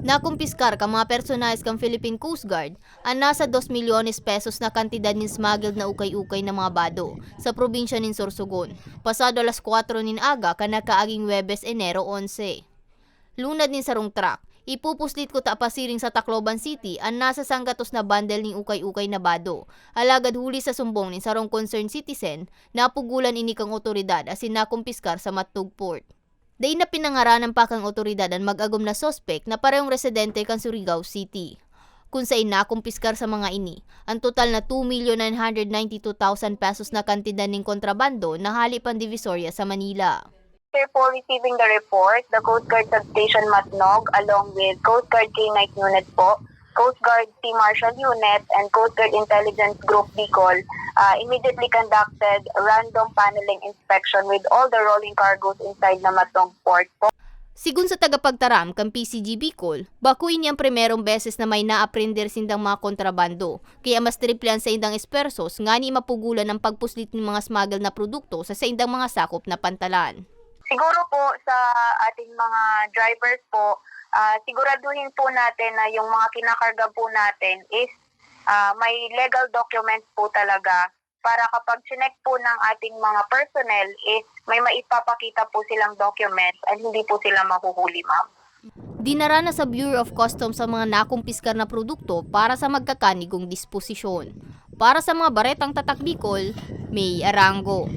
Nakumpiskar ka mga personalis kang Philippine Coast Guard ang nasa 2 milyones pesos na kantidad nin smuggled na ukay-ukay na mga bado sa probinsya nin Sorsogon. Pasado alas 4 nin aga kanakaaging Webes Enero 11. Lunad nin sarong truck, ipupuslit ko ta pasiring sa Tacloban City ang nasa sanggatos na bundle ning ukay-ukay na bado. Alagad huli sa sumbong nin sarong concerned citizen, napugulan ini kang otoridad asin nakumpiskar sa Matug Port. Day na pinangaranan pa kang otoridad ang mag-agom na sospek na parehong residente kang Surigao City. Kung sa ina kumpiskar sa mga ini, ang total na 2,992,000 pesos na kantidad ng kontrabando na hali pan Divisoria sa Manila. Po receiving the report, the Coast Guard Substation Matnog along with Coast Guard K-9 Unit po, Coast Guard Sea Marshal Unit, and Coast Guard Intelligence Group Bicol uh, immediately conducted random paneling inspection with all the rolling cargoes inside na Matnog Port po. Sigun sa tagapagtaram kang PCG Bicol, bakuin niyang primerong beses na may naaprender sindang mga kontrabando, kaya mas triplean sa indang espersos nga ni mapugulan ang pagpuslit ng mga smuggle na produkto sa sa indang mga sakop na pantalan. Siguro po sa ating mga drivers po, ah, siguraduhin po natin na yung mga kinakarga po natin is ah, may legal documents po talaga para kapag sinek po ng ating mga personnel is may maipapakita po silang documents at hindi po sila mahuhuli, ma'am. Dinara na sa Bureau of Customs sa mga nakumpiskar na produkto para sa magkakanigong disposisyon. Para sa mga baretang tatak Bicol, May Arango.